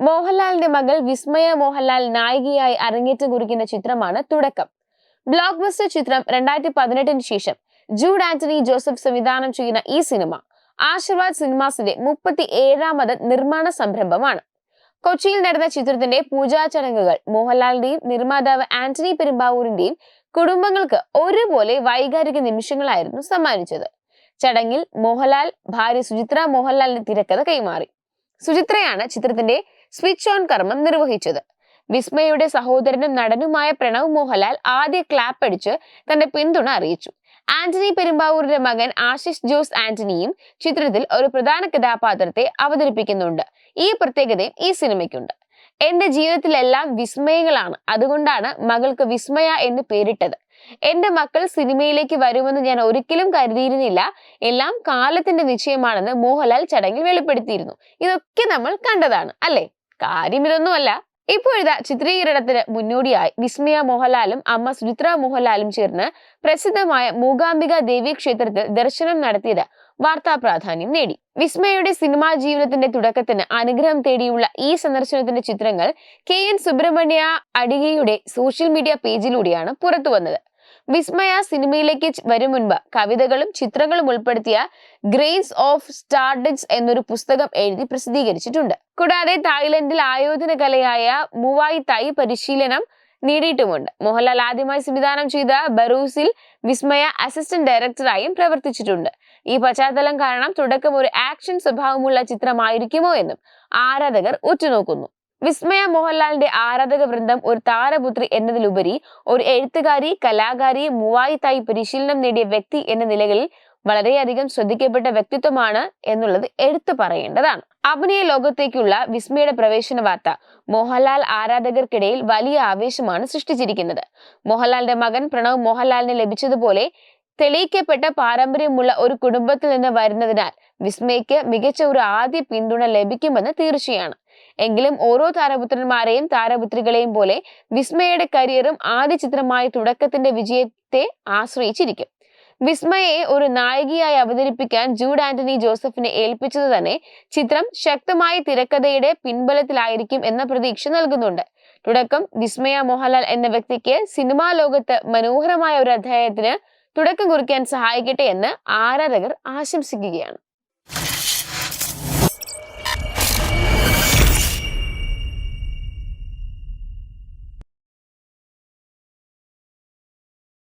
മോഹൻലാലിന്റെ മകൾ വിസ്മയ മോഹൻലാൽ നായികയായി അരങ്ങേറ്റം കുറിക്കുന്ന ചിത്രമാണ് തുടക്കം. ബ്ലോക്ക് ബസ്റ്റർ ചിത്രം രണ്ടായിരത്തി പതിനെട്ടിന് ശേഷം ജൂഡ് ആന്റണി ജോസഫ് സംവിധാനം ചെയ്യുന്ന ഈ സിനിമ ആശീർവാദ് സിനിമാസിന്റെ മുപ്പത്തി ഏഴാമത് നിർമ്മാണ സംരംഭമാണ്. കൊച്ചിയിൽ നടന്ന ചിത്രത്തിന്റെ പൂജാ ചടങ്ങുകൾ മോഹൻലാലിന്റെയും നിർമ്മാതാവ് ആന്റണി പെരുമ്പാവൂരിന്റെയും കുടുംബങ്ങൾക്ക് ഒരുപോലെ വൈകാരിക നിമിഷങ്ങളായിരുന്നു സമ്മാനിച്ചത്. ചടങ്ങിൽ മോഹൻലാൽ ഭാര്യ സുചിത്ര മോഹൻലാലിന് തിരക്കഥ കൈമാറി. സുചിത്രയാണ് ചിത്രത്തിന്റെ സ്വിച്ച് ഓൺ കർമ്മം നിർവഹിച്ചത്. വിസ്മയുടെ സഹോദരനും നടനുമായ പ്രണവ് മോഹൻലാൽ ആദ്യ ക്ലാപ്പ് അടിച്ച് തന്റെ പിന്തുണ അറിയിച്ചു. ആന്റണി പെരുമ്പാവൂരിന്റെ മകൻ ആശിഷ് ജോസ് ആന്റണിയും ചിത്രത്തിൽ ഒരു പ്രധാന കഥാപാത്രത്തെ അവതരിപ്പിക്കുന്നുണ്ട്. ഈ പ്രത്യേകതയും ഈ സിനിമയ്ക്കുണ്ട്. എന്റെ ജീവിതത്തിലെല്ലാം വിസ്മയങ്ങളാണ്. അതുകൊണ്ടാണ് മകൾക്ക് വിസ്മയ എന്ന് പേരിട്ടത്. എന്റെ മക്കൾ സിനിമയിലേക്ക് വരുമെന്ന് ഞാൻ ഒരിക്കലും കരുതിയിരുന്നില്ല. എല്ലാം കാലത്തിന്റെ നിശ്ചയമാണെന്ന് മോഹൻലാൽ ചടങ്ങിൽ വെളിപ്പെടുത്തിയിരുന്നു. ഇതൊക്കെ നമ്മൾ കണ്ടതാണ്. അല്ലേ? കാര്യം ഇതൊന്നുമല്ല. ഇപ്പോഴിതാ ചിത്രീകരണത്തിന് മുന്നോടിയായി വിസ്മയ മോഹൻലാലും അമ്മ സുചിത്ര മോഹൻലാലും ചേർന്ന് പ്രസിദ്ധമായ മൂകാംബിക ദേവി ക്ഷേത്രത്തിൽ ദർശനം നടത്തിയത് വാർത്താ പ്രാധാന്യം നേടി. വിസ്മയുടെ സിനിമാ ജീവിതത്തിന്റെ തുടക്കത്തിന് അനുഗ്രഹം തേടിയുള്ള ഈ സന്ദർശനത്തിന്റെ ചിത്രങ്ങൾ കെ എൻ സുബ്രഹ്മണ്യ അടികയുടെ സോഷ്യൽ മീഡിയ പേജിലൂടെയാണ് പുറത്തു വന്നത് വിസ്മയ സിനിമയിലേക്ക് വരും മുൻപ് കവിതകളും ചിത്രങ്ങളും ഉൾപ്പെടുത്തിയ ഗ്രെയിൻസ് ഓഫ് സ്റ്റാർഡിക്സ് എന്നൊരു പുസ്തകം എഴുതി പ്രസിദ്ധീകരിച്ചിട്ടുണ്ട്. കൂടാതെ തായ്ലൻഡിൽ ആയോധന കലയായ മുവായി തായ് പരിശീലനം നേടിയിട്ടുമുണ്ട്. മോഹൻലാൽ ആദ്യമായി സംവിധാനം ചെയ്ത ബറൂസിൽ വിസ്മയ അസിസ്റ്റന്റ് ഡയറക്ടറായും പ്രവർത്തിച്ചിട്ടുണ്ട്. ഈ പശ്ചാത്തലം കാരണം തുടക്കം ഒരു ആക്ഷൻ സ്വഭാവമുള്ള ചിത്രമായിരിക്കുമോ എന്നും ആരാധകർ ഉറ്റുനോക്കുന്നു. വിസ്മയ മോഹൻലാലിന്റെ ആരാധക വൃന്ദം ഒരു താരപുത്രി എന്നതിലുപരി ഒരു എഴുത്തുകാരി കലാകാരി മുവായി തായി പരിശീലനം നേടിയ വ്യക്തി എന്ന നിലകളിൽ വളരെയധികം ശ്രദ്ധിക്കപ്പെട്ട വ്യക്തിത്വമാണ് എന്നുള്ളത് എടുത്തു പറയേണ്ടതാണ്. അഭിനയ ലോകത്തേക്കുള്ള വിസ്മയുടെ പ്രവേശന വാർത്ത മോഹൻലാൽ ആരാധകർക്കിടയിൽ വലിയ ആവേശമാണ് സൃഷ്ടിച്ചിരിക്കുന്നത്. മോഹൻലാലിന്റെ മകൻ പ്രണവ് മോഹൻലാലിന് ലഭിച്ചതുപോലെ തെളിയിക്കപ്പെട്ട പാരമ്പര്യമുള്ള ഒരു കുടുംബത്തിൽ നിന്ന് വരുന്നതിനാൽ വിസ്മയ്ക്ക് മികച്ച ഒരു ആദ്യ പിന്തുണ ലഭിക്കുമെന്ന് തീർച്ചയാണ്. എങ്കിലും ഓരോ താരപുത്രന്മാരെയും താരപുത്രികളെയും പോലെ വിസ്മയയുടെ കരിയറും ആദ്യ ചിത്രമായ തുടക്കത്തിന്റെ വിജയത്തെ ആശ്രയിച്ചിരിക്കും. വിസ്മയെ ഒരു നായികയായി അവതരിപ്പിക്കാൻ ജൂഡ് ആന്റണി ജോസഫിനെ ഏൽപ്പിച്ചത് തന്നെ ചിത്രം ശക്തമായ തിരക്കഥയുടെ പിൻബലത്തിലായിരിക്കും എന്ന പ്രതീക്ഷ നൽകുന്നുണ്ട്. തുടക്കം വിസ്മയ മോഹൻലാൽ എന്ന വ്യക്തിക്ക് സിനിമാ ലോകത്ത് മനോഹരമായ ഒരു അധ്യായത്തിന് തുടക്കം കുറിക്കാൻ സഹായിക്കട്ടെ എന്ന് ആരാധകർ ആശംസിക്കുകയാണ്.